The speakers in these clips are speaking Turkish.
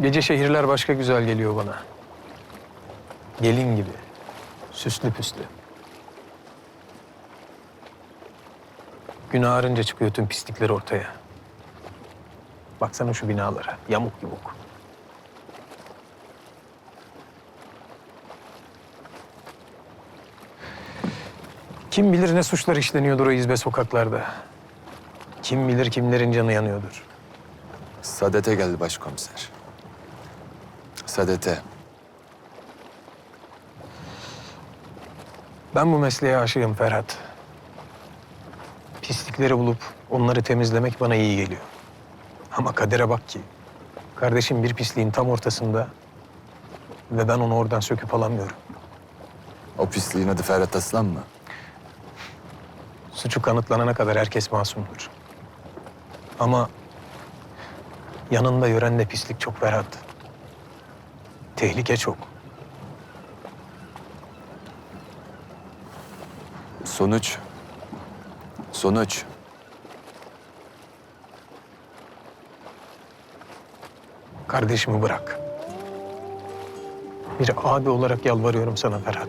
Gece şehirler başka güzel geliyor bana. Gelin gibi. Süslü püslü. Gün ağarınca çıkıyor tüm pislikler ortaya. Baksana şu binalara. Yamuk yumuk. Kim bilir ne suçlar işleniyordur o izbe sokaklarda. Kim bilir kimlerin canı yanıyordur. Sadete geldi başkomiser. Sadete. Ben bu mesleğe aşığım Ferhat. Pislikleri bulup onları temizlemek bana iyi geliyor. Ama kadere bak ki. Kardeşim bir pisliğin tam ortasında ve ben onu oradan söküp alamıyorum. O pisliğin adı Ferhat Aslan mı? Suçu kanıtlanana kadar herkes masumdur. Ama yanında yören de pislik çok Ferhat. Tehlike çok. Sonuç. Sonuç. Kardeşimi bırak. Bir abi olarak yalvarıyorum sana Ferhat.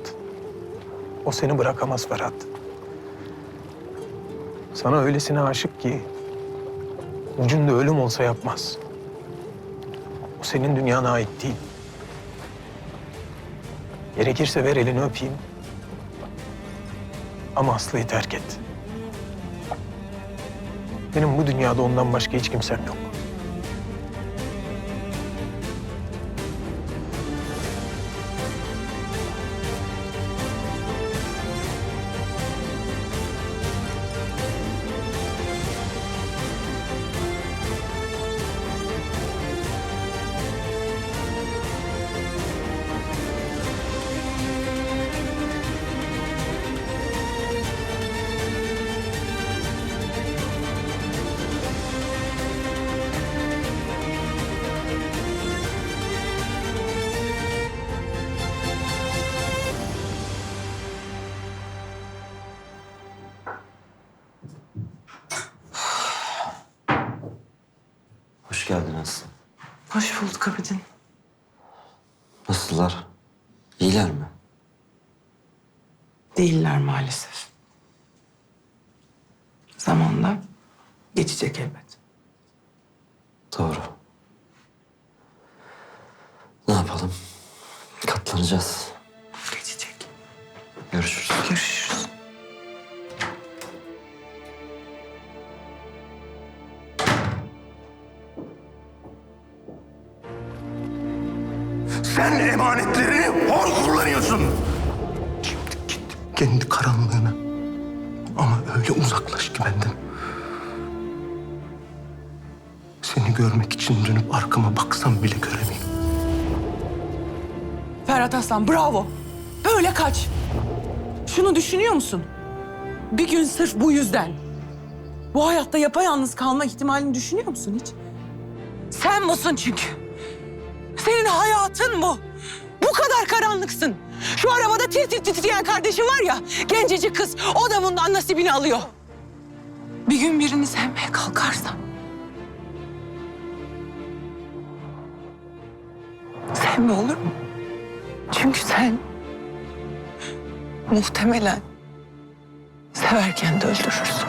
O seni bırakamaz Ferhat. Sana öylesine aşık ki ucunda ölüm olsa yapmaz. O senin dünyana ait değil. Gerekirse ver elini öpeyim. Ama Aslı'yı terk et. Benim bu dünyada ondan başka hiç kimsem yok. Nasıllar? İyiler mi? Değiller maalesef. Zamanla geçecek elbet. Doğru. Ne yapalım? Katlanacağız. Geçecek. Görüşürüz. Görüşürüz. Sen emanetlerini hor kullanıyorsun. Git, git kendi karanlığına. Ama öyle uzaklaş ki benden. Seni görmek için dönüp arkama baksam bile göremeyim. Ferhat Aslan bravo. Böyle kaç. Şunu düşünüyor musun? Bir gün sırf bu yüzden bu hayatta yapayalnız kalma ihtimalini düşünüyor musun hiç? Sen busun çünkü. Senin hayatın bu. Bu kadar karanlıksın. Şu arabada tir tir titreyen kardeşin var ya, gencecik kız. O da bundan nasibini alıyor. Bir gün birini sevmeye kalkarsan... Sevme olur mu? Çünkü sen muhtemelen severken de öldürürsün.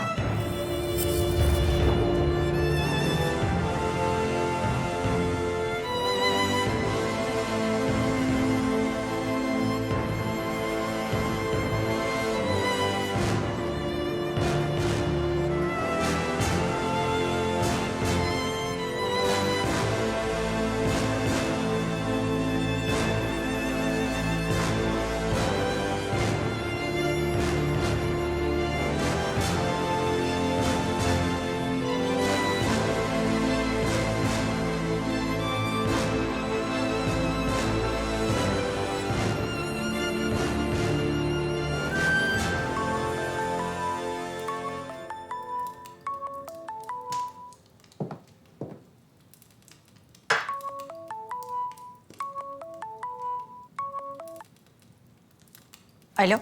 Alo.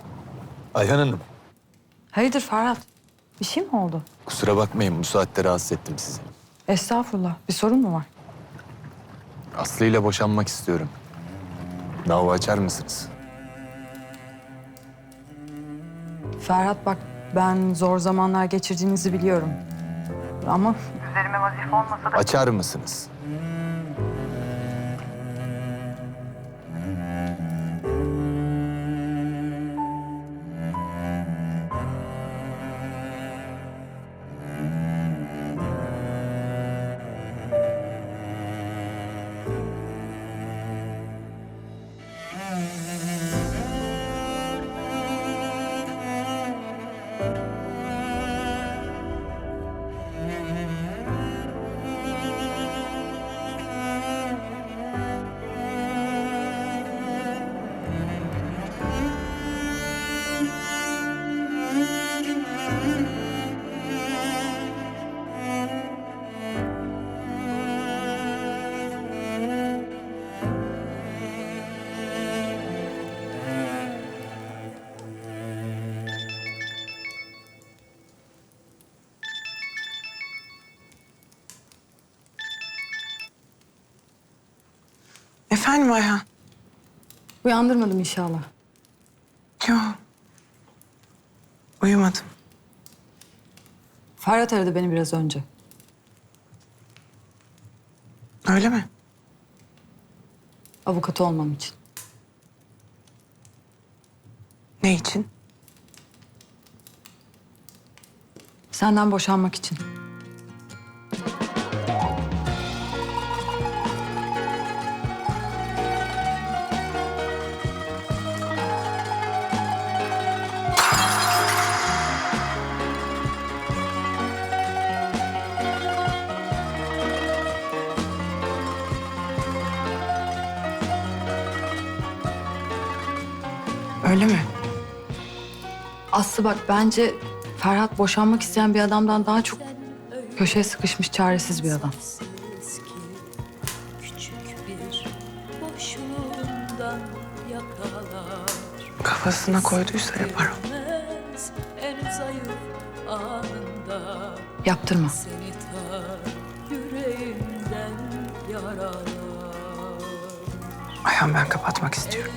Ayhan Hanım, Hayırdır Ferhat? Bir şey mi oldu? kusura bakmayın bu saatte rahatsız ettim sizi. Estağfurullah. Bir sorun mu var? Aslı ile boşanmak istiyorum. Dava açar mısınız? Ferhat bak ben zor zamanlar geçirdiğinizi biliyorum. Ama Açar mısınız? Efendim Ayhan? uyandırmadım inşallah. Yok. Uyumadım. Ferhat aradı beni biraz önce. Öyle mi? Avukatı olmam için. Ne için? Senden boşanmak için. Öyle mi? Aslı bak bence Ferhat boşanmak isteyen bir adamdan daha çok köşeye sıkışmış çaresiz bir adam. Kafasına koyduysa yapar o. Yaptırma. Ayhan ben kapatmak istiyorum.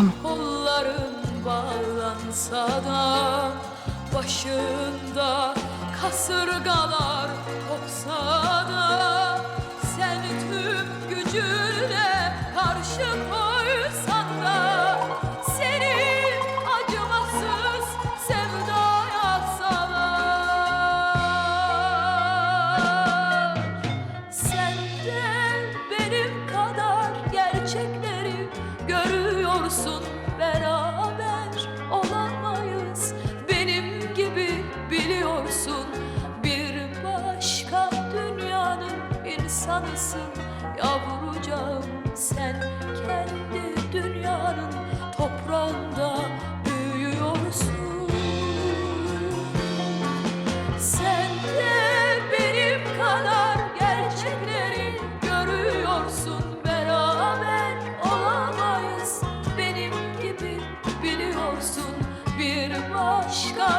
Tamam. kolların bağlansa da Başında kasırgalar kopsa da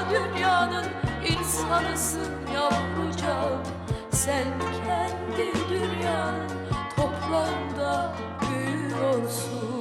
dünyanın insanısın yavrucağım. Sen kendi dünyanın toprağında büyüyorsun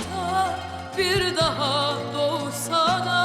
bir daha doğsa da